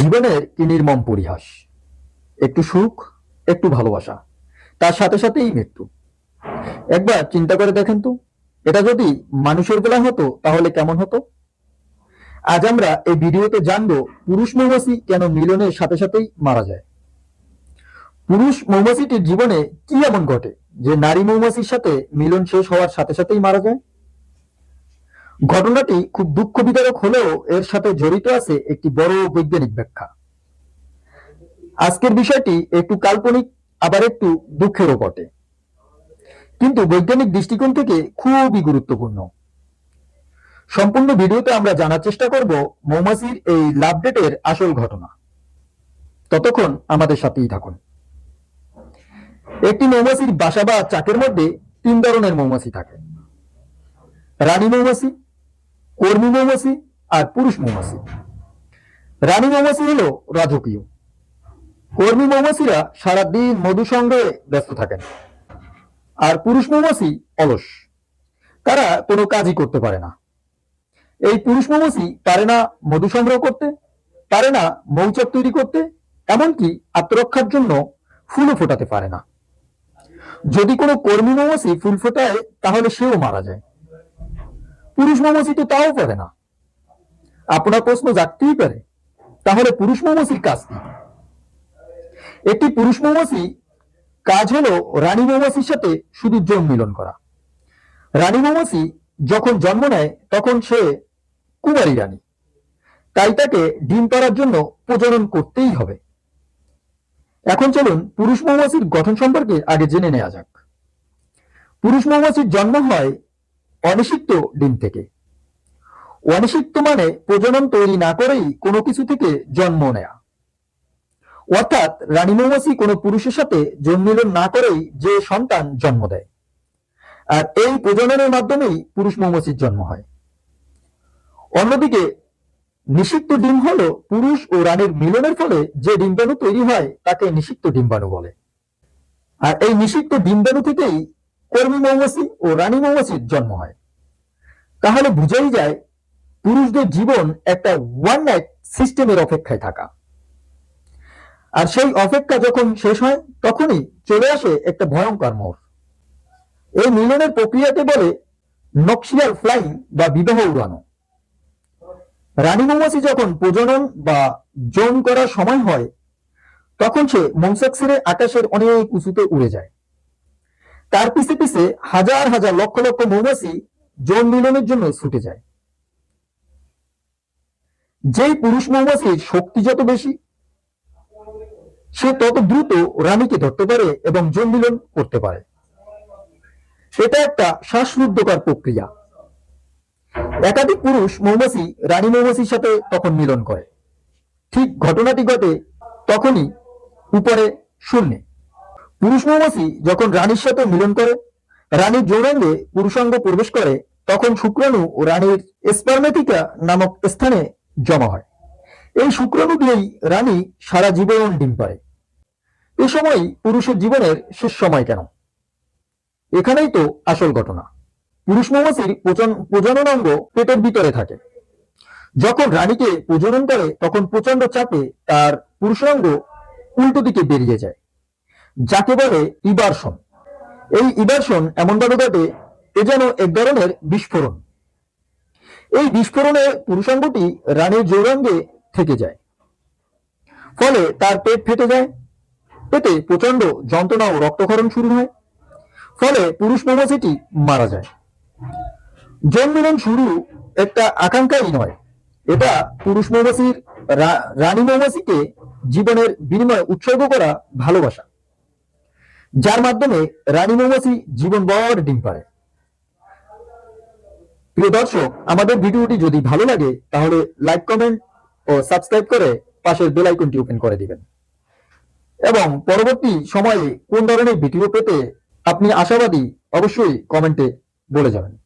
জীবনের কি নির্মম পরিহাস। একটু সুখ, একটু ভালোবাসা, তার সাথে সাথেই মৃত্যু। একবার চিন্তা করে দেখেন তো, এটা যদি মানুষের বেলা হতো, তাহলে কেমন হতো? আজ আমরা এই ভিডিওতে জানব, পুরুষ মৌমাছি কেন মিলনের সাথে সাথেই মারা যায়? পুরুষ মৌমাছিটির জীবনে কি এমন ঘটে, যে নারী মৌমাছির সাথে মিলন শেষ হওয়ার সাথে সাথেই মারা যায়? ঘটনাটি খুব দুঃখ বিদারক হলেও এর সাথে জড়িত আছে একটি বড় বৈজ্ঞানিক ব্যাখ্যা। আজকের বিষয়টি একটু কাল্পনিক, আবার একটু দুঃখেরও বটে। কিন্তু বৈজ্ঞানিক দৃষ্টিকোণ থেকে খুবই গুরুত্বপূর্ণ। সম্পূর্ণ ভিডিওতে আমরা জানার চেষ্টা করব মৌমাছির এই লাভ ডেটের আসল ঘটনা। ততক্ষণ আমাদের সাথেই থাকুন। একটি মৌমাছির বাসা বা চাকের মধ্যে তিন ধরনের মৌমাছি থাকে। রানী মৌমাছি কর্মী মৌমাছি আর পুরুষ মৌমাছি। রানী মৌমাছি হলো রাজকীয়। কর্মী মৌমাছিরা সারাদিন মধু সংগ্রহে ব্যস্ত থাকেন। আর পুরুষ মৌমাছি অলস। তারা কোনো কাজই করতে পারে না। এই পুরুষ মৌমাছি পারে না মধু সংগ্রহ করতে পারে না মৌচাক তৈরি করতে, এমনকি আত্মরক্ষার জন্য ফুলও ফোটাতে পারে না। যদি কোনো কর্মী মৌমাছি ফুল ফোটায়, তাহলে সেও মারা যায়। পুরুষ মৌমাছি তো তাও পারে না। আপনার প্রশ্ন জাগতেই পারে। তাহলে পুরুষ মৌমাছির কাজ কি? একটি পুরুষ মৌমাছি কাজ হলো রানী মৌমাছির সাথে শুধু জম মিলন করা। রানী মৌমাছি যখন জন্ম নেয়, তখন সে কুমারী রানী। তাই তাকে ডিম পাড়ার জন্য প্রজনন করতেই হবে। এখন চলুন পুরুষ মৌমাছির গঠন সম্পর্কে আগে জেনে নেওয়া যাক। পুরুষ মৌমাছির জন্ম হয় অনিষিক্ত ডিম থেকে। অনিষিক্ত মানে প্রজনন তৈরি না করেই কোনো কিছু থেকে জন্ম নেয়া। অর্থাৎ রানী মৌমাছি কোনো পুরুষের সাথে জন্মিলন না করেই যে সন্তান জন্ম দেয়। আর এই প্রজননের মাধ্যমেই পুরুষ মৌমাছির জন্ম হয়। অন্যদিকে নিষিক্ত ডিম হলো পুরুষ ও রানীর মিলনের ফলে যে ডিম্বাণু তৈরি হয় তাকে নিষিক্ত ডিম্বাণু বলে। আর এই নিষিক্ত ডিম্বাণু থেকেই কর্মী মৌমাছি ও রানী মৌমাছির জন্ম হয়। তাহলে বুঝাই যায়, পুরুষদের জীবন একটা ওয়ান নাইট সিস্টেমের অপেক্ষায় থাকা। আর সেই অপেক্ষা যখন শেষ হয়, তখনই চলে আসে একটা ভয়ঙ্কর মোড়। এই মিলনের প্রক্রিয়াকে বলে নকশিয়াল ফ্লাইং বা বিবাহ উড়ানো। রানী মৌমাছি যখন প্রজনন বা জম করার সময় হয়, তখন সে মৌসাক আকাশের অনেক উঁচুতে উড়ে যায়। তার পিছে পিছে হাজার হাজার লক্ষ লক্ষ মৌমাছি জম মিলনের জন্য ছুটে যায়। যেই পুরুষ মৌমাছির শক্তি যত বেশি, সে তত দ্রুত রানীকে ধরতে পারে এবং জম মিলন করতে পারে। এটা একটা শ্বাসরুদ্ধকর প্রক্রিয়া। একাধিক পুরুষ মৌমাছি রানী মৌমাছির সাথে তখন মিলন করে। ঠিক ঘটনাটি ঘটে তখনই উপরে শূন্যে। পুরুষ মৌমাছি যখন রানীর সাথে মিলন করে, রানীর যৌনাঙ্গে পুরুষাঙ্গ প্রবেশ করে, তখন শুক্রাণু ও রানীর স্পার্মেটিকা নামক স্থানে জমা হয়। এই শুক্রাণু দিয়েই রানী সারা জীবন ডিম পারে এ সময় পুরুষের জীবনের শেষ সময় কেন? এখানেই তো আসল ঘটনা। পুরুষ মৌমাছির প্রজনন অঙ্গ পেটের ভিতরে থাকে। যখন রানীকে প্রজনন করে, তখন প্রচণ্ড চাপে তার পুরুষাঙ্গ উল্টো দিকে বেরিয়ে যায়। যাকে বলে ইবারশন এই ইবারশন এমনভাবে ঘটে এ যেন এক ধরনের বিস্ফোরণ। এই বিস্ফোরণে পুরুষাঙ্গটি রানীর যৌরাঙ্গে থেকে যায়। ফলে তার পেট ফেটে যায়। পেটে প্রচণ্ড যন্ত্রণা ও রক্তক্ষরণ শুরু হয়। ফলে পুরুষ মৌমাছিটি মারা যায়। জন্মিলন শুরু একটা আকাঙ্ক্ষাই নয়। এটা পুরুষ মৌমাছির রানী মৌমাছিকে জীবনের বিনিময়ে উৎসর্গ করা ভালোবাসা। যার মাধ্যমে রানী মৌমাছি জীবন বড় ডিম পারে প্রিয় দর্শক, আমাদের ভিডিওটি যদি ভালো লাগে, তাহলে লাইক কমেন্ট ও সাবস্ক্রাইব করে পাশের বেল আইকনটি ওপেন করে দিবেন। এবং পরবর্তী সময়ে কোন ধরনের ভিডিও পেতে আপনি আশাবাদী, অবশ্যই কমেন্টে বলে যাবেন।